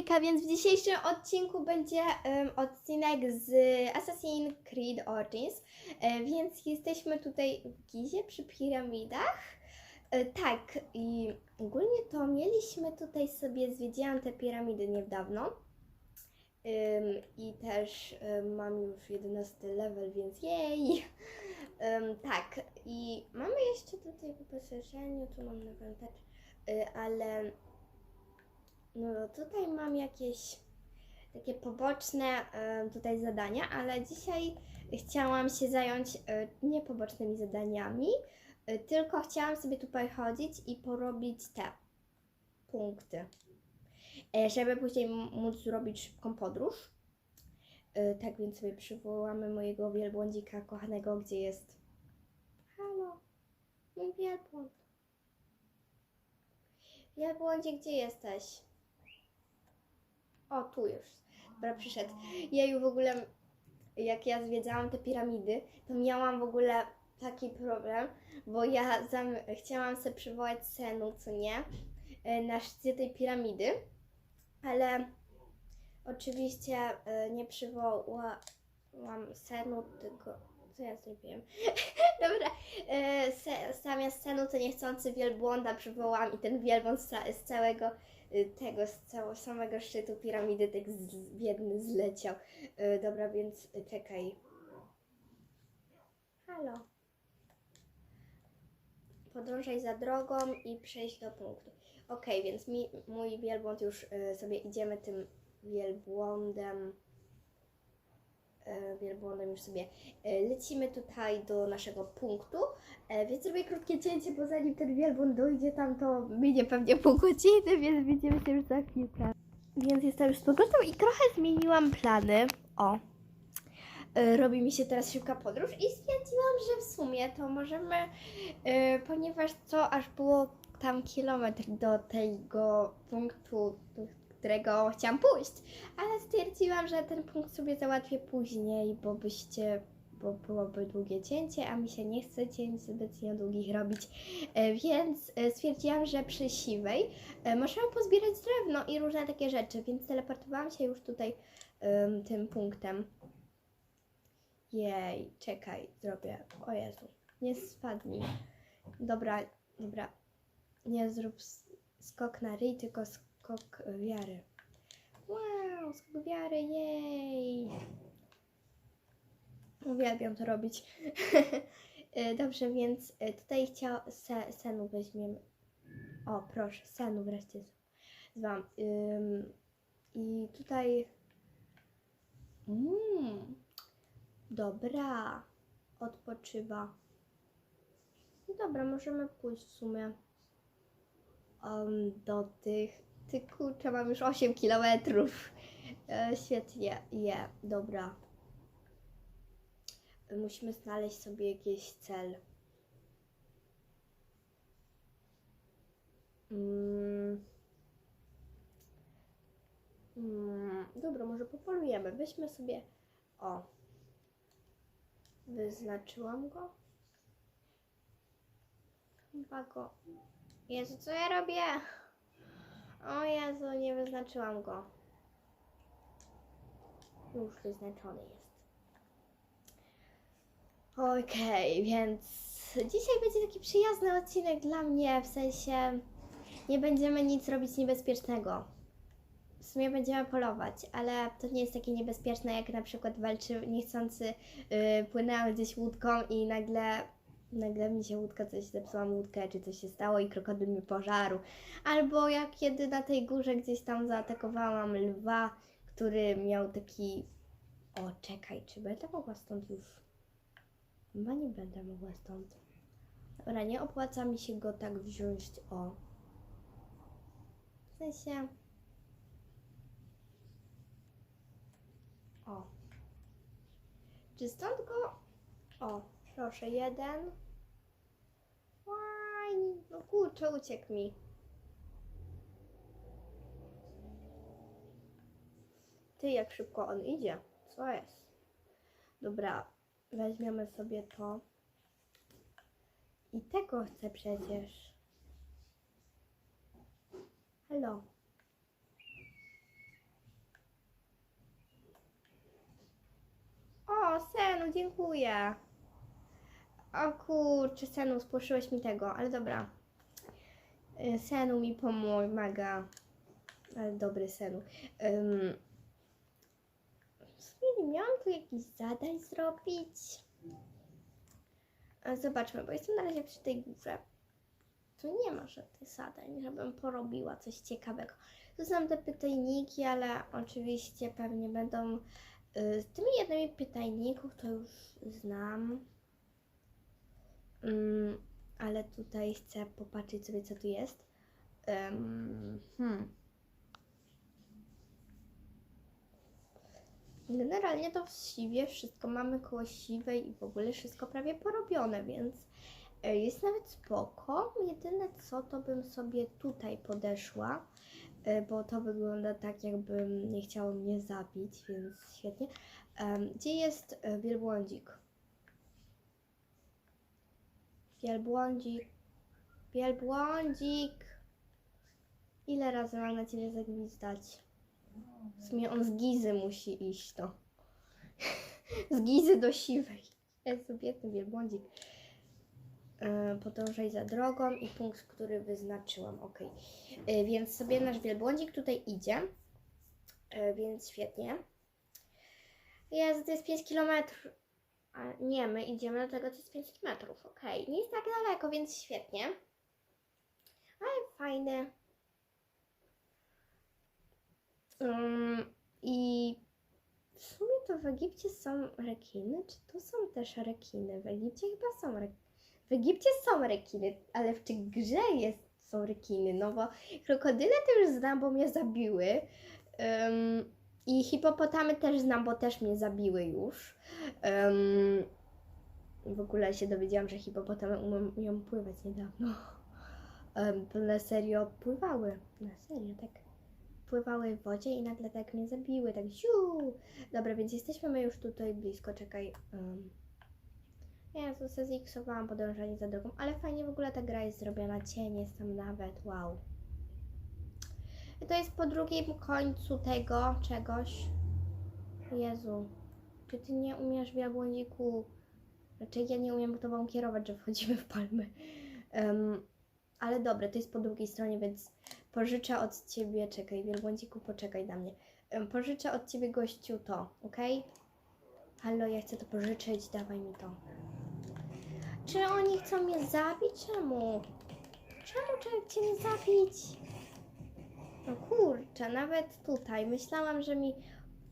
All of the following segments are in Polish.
Hejka, więc w dzisiejszym odcinku będzie em, odcinek z Assassin's Creed Origins, e, więc jesteśmy tutaj w Gizie przy piramidach. E, tak, i ogólnie to mieliśmy tutaj sobie, zwiedziłam te piramidy niedawno Em, i też mam już 11 level, więc jej! Tak, i mamy jeszcze tutaj wyposażeniu, tu mam na vantage, y, ale no tutaj mam jakieś takie poboczne e, tutaj zadania, ale dzisiaj chciałam się zająć e, nie pobocznymi zadaniami, e, tylko chciałam sobie tutaj chodzić i porobić te punkty, żeby później móc zrobić szybką podróż. Tak więc sobie przywołamy mojego wielbłądzika kochanego, gdzie jest. Halo, mój wielbłąd. Wielbłądzie, gdzie jesteś? O, tu już. Dobra, przyszedł. Jeju, w ogóle, jak ja zwiedzałam te piramidy, to miałam w ogóle taki problem, bo ja chciałam sobie przywołać Senu, co nie, e, na szczycie tej piramidy, ale oczywiście e, nie przywołałam Senu, tylko... Co ja zrobiłem? Dobra, e, zamiast Senu to niechcący wielbłąda przywołałam i ten wielbłąd z, ca- z całego y, tego z całego samego szczytu piramidy tak z, biedny zleciał. Y, dobra, więc y, czekaj. Halo. Podążaj za drogą i przejść do punktu. Okej, więc mi, mój wielbłąd już y, sobie idziemy tym wielbłądem. Y, Wielbłądem już sobie y, lecimy tutaj do naszego punktu. E, Więc zrobię krótkie cięcie, bo zanim ten wielbłąd dojdzie tam, to minie pewnie pół godziny, więc widzimy się już za chwilkę. Więc jestem już z powrotem i trochę zmieniłam plany. O. E, Robi mi się teraz szybka podróż i stwierdziłam, że w sumie to możemy, e, ponieważ to aż było tam kilometr do tego punktu, którego chciałam pójść, ale stwierdziłam, że ten punkt sobie załatwię później, bo byście bo byłoby długie cięcie, a mi się nie chce cięć zbytnio długich robić. E, Więc e, stwierdziłam, że przy siwej e, możemy pozbierać drewno i różne takie rzeczy, więc teleportowałam się już tutaj tym punktem. Jej, czekaj, zrobię. O Jezu, nie spadnij. Dobra, dobra. Nie zrób skok na ryj, tylko skok e, wiary. Wow, skok wiary, jej! Uwielbiam to robić. E, Dobrze, więc e, tutaj chciał se, senu weźmiemy. O, proszę, senu wreszcie zwam. Ym, I tutaj. Mm, dobra, odpoczywa. Dobra, możemy pójść w sumie um, do tych. Ty kurczę, mam już 8 kilometrów. E, świetnie, je, dobra. Musimy znaleźć sobie jakiś cel. Mm. Mm, dobra, może popolujemy. Weźmy sobie. O. Wyznaczyłam go. Chyba go. Jezu, co ja robię? O Jezu, nie wyznaczyłam go. Już wyznaczony jest. Okej, więc dzisiaj będzie taki przyjazny odcinek dla mnie, w sensie nie będziemy nic robić niebezpiecznego. W sumie będziemy polować, ale to nie jest takie niebezpieczne, jak na przykład walczy niechcący yy, płynęłam gdzieś łódką i nagle, nagle mi się łódka coś zepsułam łódkę, czy coś się stało i krokodyl mi pożarł. Albo jak kiedy na tej górze gdzieś tam zaatakowałam lwa, który miał taki... O, czekaj, czy będę mogła stąd już... Chyba nie będę mogła stąd. Dobra, nie opłaca mi się go tak wziąć, o. W sensie... O. Czy stąd go... O, proszę, jeden. O kurczę, uciekł mi. Ty, jak szybko on idzie. Co jest? Dobra, weźmiemy sobie to. I tego chcę przecież. Halo. O, Senu, dziękuję. O kurczę, Senu, spłoszyłeś mi tego, ale dobra. Y, Senu mi pomaga. Ale dobry Senu. Ym, w sumie nie miałam tu jakichś zadań zrobić. Zobaczmy, bo jestem na razie przy tej górze. Tu nie ma żadnych zadań, żebym porobiła coś ciekawego. Tu są te pytajniki, ale oczywiście pewnie będą y, z tymi jednymi pytajników, to już znam. Mm, ale tutaj chcę popatrzeć sobie, co tu jest. Em, hmm. Generalnie to w siwie wszystko mamy koło siwej i w ogóle wszystko prawie porobione, więc e, jest nawet spoko. Jedyne co, to bym sobie tutaj podeszła, e, bo to wygląda tak, jakbym nie chciało mnie zabić, więc świetnie. Em, Gdzie jest e, wielbłądzik? Wielbłądzik, wielbłądzik. Ile razy mam na ciebie zagwizdać? W sumie on z Gizy musi iść, to. z Gizy do Siwej. Jest biedny wielbłądzik. E, Podążaj za drogą i punkt, który wyznaczyłam. Ok. E, Więc sobie nasz wielbłądzik tutaj idzie. E, Więc świetnie. Jezu, to jest 5 km. Nie, my idziemy do tego, co jest 5 km. Ok. Nie jest tak daleko, więc świetnie. Ale fajne. Um, I w sumie to w Egipcie są rekiny, czy tu są też rekiny? W Egipcie chyba są rekiny. W Egipcie są rekiny, ale w tej grze jest, są rekiny, no bo krokodyle to już znam, bo mnie zabiły. Um, I hipopotamy też znam, bo też mnie zabiły już. Um, w ogóle się dowiedziałam, że hipopotamy umieją pływać niedawno. Um, na serio pływały. Na serio, tak pływały w wodzie i nagle tak mnie zabiły, tak ziu. Dobra, więc jesteśmy my już tutaj blisko, czekaj. Um. Ja to sobie ziksowałam podążanie za drogą, ale fajnie w ogóle ta gra jest zrobiona, cień jest tam nawet, wow. I to jest po drugim końcu tego czegoś. Jezu, czy ty nie umiesz wielbłądziku? Raczej ja nie umiem tobą kierować, że wchodzimy w palmy. Um, ale dobre, to jest po drugiej stronie, więc pożyczę od ciebie, czekaj, wielbłądziku, poczekaj na mnie. Em, Pożyczę od ciebie gościu to, ok? Halo, ja chcę to pożyczyć, dawaj mi to. Czy oni chcą mnie zabić? Czemu? Czemu człowiek cię zabić? No kurczę, nawet tutaj. Myślałam, że mi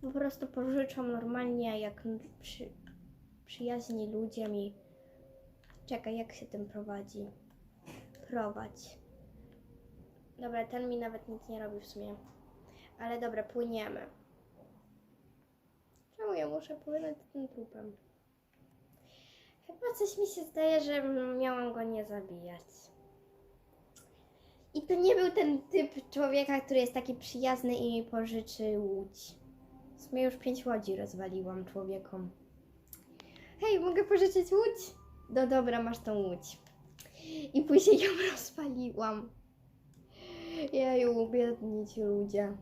po prostu pożyczą normalnie, jak przy, przyjaźni ludzie mi. Czekaj, jak się tym prowadzi? Prowadź. Dobra, ten mi nawet nic nie robi w sumie. Ale dobra, płyniemy. Czemu ja muszę płynąć tym trupem? Chyba coś mi się zdaje, że miałam go nie zabijać. I to nie był ten typ człowieka, który jest taki przyjazny i mi pożyczy łódź. W sumie już pięć łodzi rozwaliłam człowiekom. Hej, mogę pożyczyć łódź? No dobra, masz tą łódź. I później ją rozpaliłam. Jeju, biedni ci ludzie.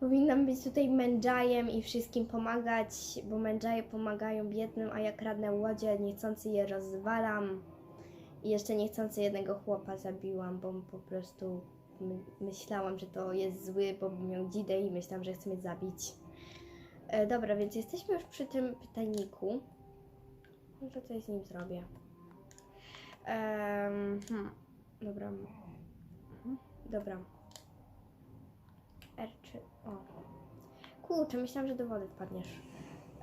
Powinnam być tutaj mędżajem i wszystkim pomagać, bo mędżaje pomagają biednym, a jak kradnę łodzie, niechcący je rozwalam. I jeszcze niechcący jednego chłopa zabiłam, bo po prostu my, myślałam, że to jest zły, bo miał dzidę i myślałam, że chce mnie zabić. E, dobra, więc jesteśmy już przy tym pytajniku. Może coś z nim zrobię. Em, hmm. Dobra. Mhm. Dobra. R3. O. Kurczę, myślałam, że do wody wpadniesz.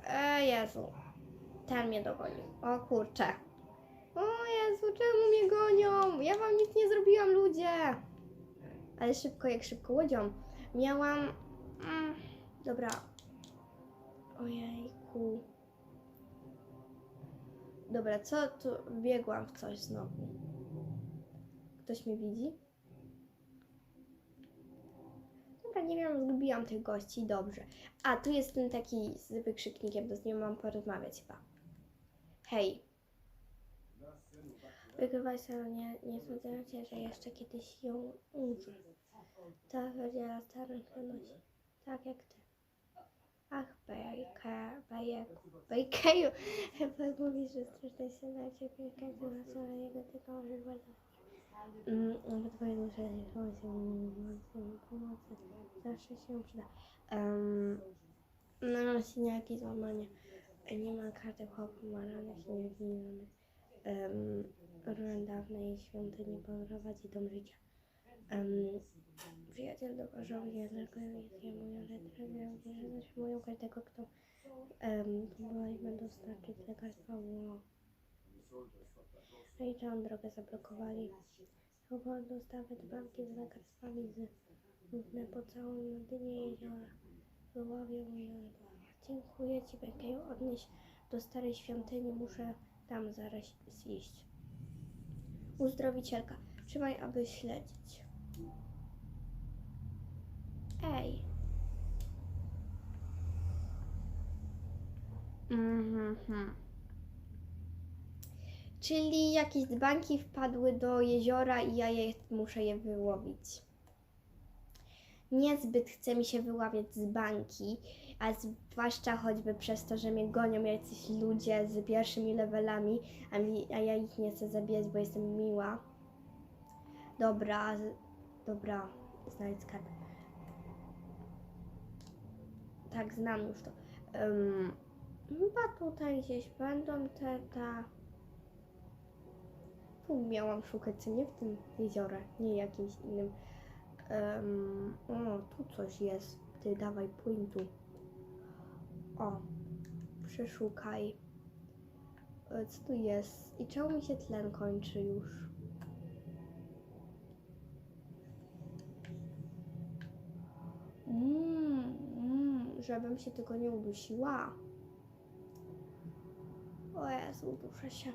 E, Jezu. Ten mnie dogonił. O kurczę. O Jezu, czemu mnie gonią? Ja wam nic nie zrobiłam, ludzie. Ale szybko, jak szybko łodzią. Miałam... Mm, dobra. Ojejku. Dobra, co tu? Biegłam w coś znowu. Ktoś mnie widzi? Dobra, nie wiem, zgubiłam tych gości, dobrze. A, tu jest ten taki z wykrzyknikiem, to z nim mam porozmawiać chyba. Hej. Wygrywaj sobie, nie, nie sądzę cię, że jeszcze kiedyś ją użyję. Tak, będzie stary nosi. Tak jak ty. Ach, bajek, bajkeju. Chyba mówisz, że strasznie się na ciebie każdy na sobie jego tylko może nawet twoje dusze nie są się pomocy. Zawsze się przyda. Um, no, siniaki, złamanie. Nie ma karty chłopu, ma rany, nie winny. Um, dawnej świątyni prowadzi dom życia. Um, przyjaciel do korzowi, tylko jest jemu, że zatrzymują każdego, kto um, próbuje dostarczyć lekarstwa. Wow. Rejczą drogę zablokowali. Chyba dostawy do banki z lekarstwami z równe po całym dnie jeziora. Wyławią je. Dziękuję Ci, Bekeju. Odnieś do starej świątyni. Muszę tam zaraz iść. Uzdrowicielka. Trzymaj, aby śledzić. Ej. Mhm. Czyli jakieś dzbanki wpadły do jeziora i ja je, muszę je wyłowić. Niezbyt chce mi się wyławiać dzbanki, a zwłaszcza choćby przez to, że mnie gonią jacyś ludzie z pierwszymi levelami, a, mi, a ja ich nie chcę zabijać, bo jestem miła. Dobra, z- dobra, znajdź skarb. Tak, znam już to. Um, chyba tutaj gdzieś będą te, ta... Tu miałam szukać, co nie w tym jeziorze, nie jakimś innym. Em, o, tu coś jest. Ty dawaj, płyń tu. O, przeszukaj. E, Co tu jest? I czemu mi się tlen kończy już? Mmm, mm, żebym się tylko nie udusiła. O Jezu, uduszę się.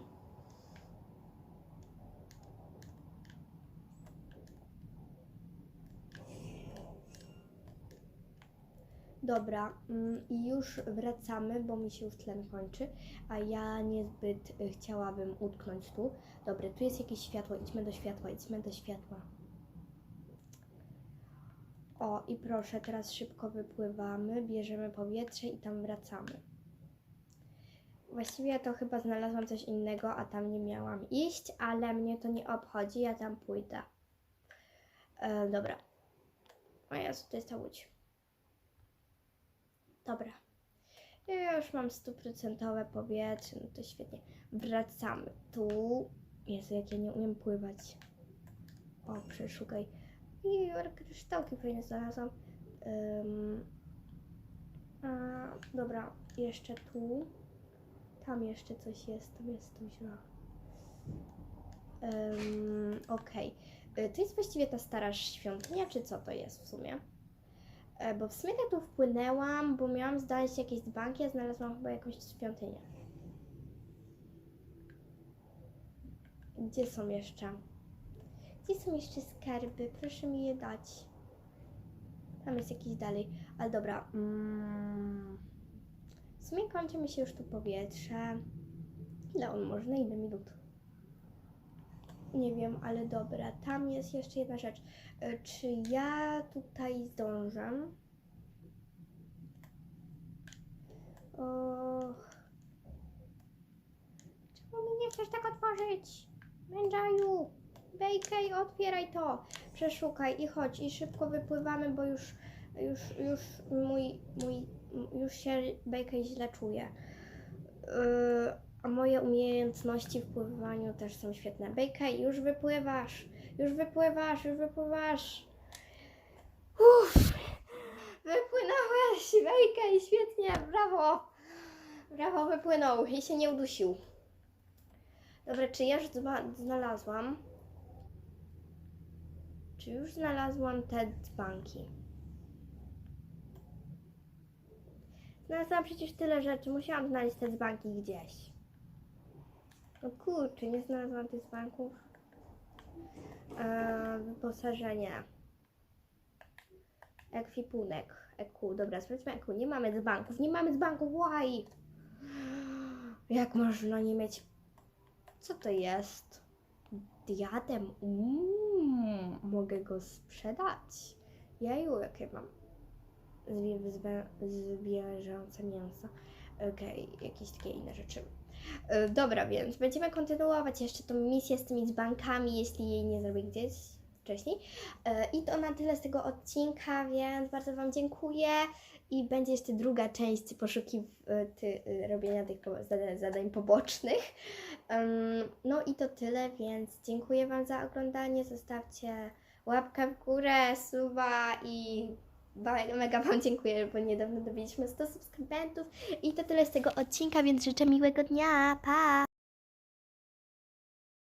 Dobra, mm, i już wracamy, bo mi się już tlen kończy, a ja niezbyt y, chciałabym utknąć tu. Dobra, tu jest jakieś światło, idźmy do światła, idźmy do światła. O, i proszę, teraz szybko wypływamy, bierzemy powietrze i tam wracamy. Właściwie to chyba znalazłam coś innego, a tam nie miałam iść, ale mnie to nie obchodzi, ja tam pójdę. E, dobra. O Jezu, to jest ta łódź. Dobra. Ja już mam stuprocentowe powietrze, no to świetnie. Wracamy. Tu. Jezu, jak ja nie umiem pływać. O, przeszukaj. I kryształki fajne znalazłam. Ym, a, dobra, jeszcze tu. Tam jeszcze coś jest, tam jest to źle. Ym, Okej. Y, To jest właściwie ta stara świątynia, czy co to jest w sumie? E, Bo w sumie tak tu wpłynęłam, bo miałam znaleźć jakieś dzbanki, a znalazłam chyba jakąś świątynię. Gdzie są jeszcze? Gdzie są jeszcze skarby? Proszę mi je dać. Tam jest jakiś dalej. Ale dobra. Mm. W sumie kończy mi się już tu powietrze. Ile on może? Na ile minut? Nie wiem, ale dobra. Tam jest jeszcze jedna rzecz. E, Czy ja tutaj zdążę? Och. Czemu mi nie chcesz tak otworzyć? Mężaju! Bejkej, otwieraj to! Przeszukaj i chodź i szybko wypływamy, bo już, już, już mój, mój, już się Bejkej źle czuje. Yy, a moje umiejętności w pływaniu też są świetne. Bejkej, już wypływasz! Już wypływasz, już wypływasz! Uff! Wypłynąłeś! Bejkej, świetnie! Brawo! Brawo, wypłynął i się nie udusił. Dobra, czy ja już znalazłam? Czy już znalazłam te dzbanki? Znalazłam przecież tyle rzeczy, musiałam znaleźć te dzbanki gdzieś. No kurczę, nie znalazłam tych dzbanków. Eee, wyposażenie. Ekwipunek. Eku, dobra, sprawdźmy Eku. Nie mamy dzbanków, nie mamy dzbanków, why? Jak można nie mieć co to jest? Diadem. Mm, mogę go sprzedać. Jeju, jakie mam zwierzęce mięso. Okej, jakieś takie inne rzeczy. E, Dobra, więc będziemy kontynuować jeszcze tą misję z tymi dzbankami, jeśli jej nie zrobię gdzieś wcześniej. E, I to na tyle z tego odcinka, więc bardzo Wam dziękuję. I będzie jeszcze druga część poszukiw ty, e, robienia tych zadań, zadań pobocznych. No i to tyle, więc dziękuję Wam za oglądanie. Zostawcie łapkę w górę, suba i mega Wam dziękuję, bo niedawno dobiliśmy 100 subskrybentów. I to tyle z tego odcinka, więc życzę miłego dnia. Pa!